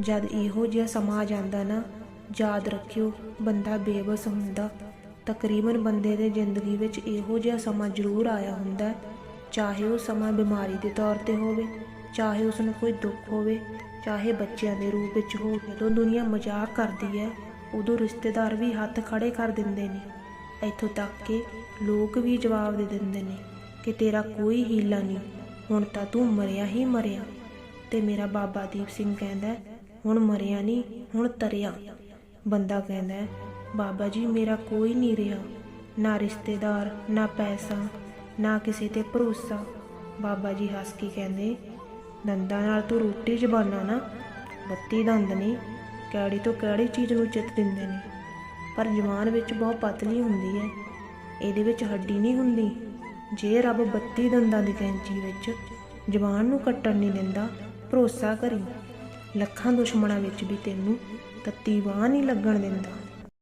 ਜਦ ਇਹੋ ਜਿਹਾ ਸਮਾਂ ਆ ਜਾਂਦਾ ਨਾ, ਯਾਦ ਰੱਖਿਓ, ਬੰਦਾ ਬੇਬਸ ਹੁੰਦਾ। ਤਕਰੀਬਨ ਬੰਦੇ ਦੇ ਜ਼ਿੰਦਗੀ ਵਿੱਚ ਇਹੋ ਜਿਹਾ ਸਮਾਂ ਜ਼ਰੂਰ ਆਇਆ ਹੁੰਦਾ ਚਾਹੇ ਉਹ ਸਮਾਂ ਬਿਮਾਰੀ ਦੇ ਤੌਰ ਤੇ ਹੋਵੇ, ਚਾਹੇ ਉਸ ਨੂੰ ਕੋਈ ਦੁੱਖ ਹੋਵੇ, ਚਾਹੇ ਬੱਚਿਆਂ ਦੇ ਰੂਪ ਵਿੱਚ ਹੋਵੇ। ਜਦੋਂ ਦੁਨੀਆ ਮਜ਼ਾਕ ਕਰਦੀ ਹੈ, ਉਦੋਂ ਰਿਸ਼ਤੇਦਾਰ ਵੀ ਹੱਥ ਖੜੇ ਕਰ ਦਿੰਦੇ ਨੇ। ਇੱਥੋਂ ਤੱਕ ਕਿ ਲੋਕ ਵੀ ਜਵਾਬ ਦੇ ਦਿੰਦੇ ਨੇ ਕਿ ਤੇਰਾ ਕੋਈ ਹੀਲਾ ਨਹੀਂ, ਹੁਣ ਤਾਂ ਤੂੰ ਮਰਿਆ ਹੀ ਮਰਿਆ। ਤੇ ਮੇਰਾ ਬਾਬਾ ਦੀਪ ਸਿੰਘ ਕਹਿੰਦਾ ਹੁਣ ਮਰਿਆ ਨਹੀਂ, ਹੁਣ ਤਰਿਆ। ਬੰਦਾ ਕਹਿੰਦਾ ਬਾਬਾ ਜੀ, ਮੇਰਾ ਕੋਈ ਨਹੀਂ ਰਿਹਾ। ਨਾ ਰਿਸ਼ਤੇਦਾਰ, ਨਾ ਪੈਸਾ, ਨਾ ਕਿਸੇ ਤੇ ਭਰੋਸਾ। ਬਾਬਾ ਜੀ ਹੱਸ ਕੇ ਕਹਿੰਦੇ, ਦੰਦਾਂ ਨਾਲ ਤੂੰ ਰੋਟੀ ਜ਼ਬਾਨਾ ਨਾ। ਬੱਤੀ ਦੰਦ ਨਹੀਂ ਕਿਹੜੀ ਤੋਂ ਕਿਹੜੀ ਚੀਜ਼ ਨੂੰ ਚਿੱਤ ਦਿੰਦੇ ਨੇ। ਪਰ ਜਵਾਨ ਵਿੱਚ ਬਹੁਤ ਪਤਲੀ ਹੁੰਦੀ ਹੈ। ਇਹਦੇ ਵਿੱਚ ਹੱਡੀ ਨਹੀਂ ਹੁੰਦੀ। ਜੇ ਰੱਬ 32 ਦੰਦਾਂ ਦੀ ਕੈਂਚੀ ਵਿੱਚ ਜਵਾਨ ਨੂੰ ਕੱਟਣ ਨਹੀਂ ਦਿੰਦਾ, ਭਰੋਸਾ ਕਰੀ। ਲੱਖਾਂ ਦੁਸ਼ਮਣਾਂ ਵਿੱਚ ਵੀ ਤੈਨੂੰ ਤੱਤੀ ਬਾਹ ਨਹੀਂ ਲੱਗਣ ਦਿੰਦਾ।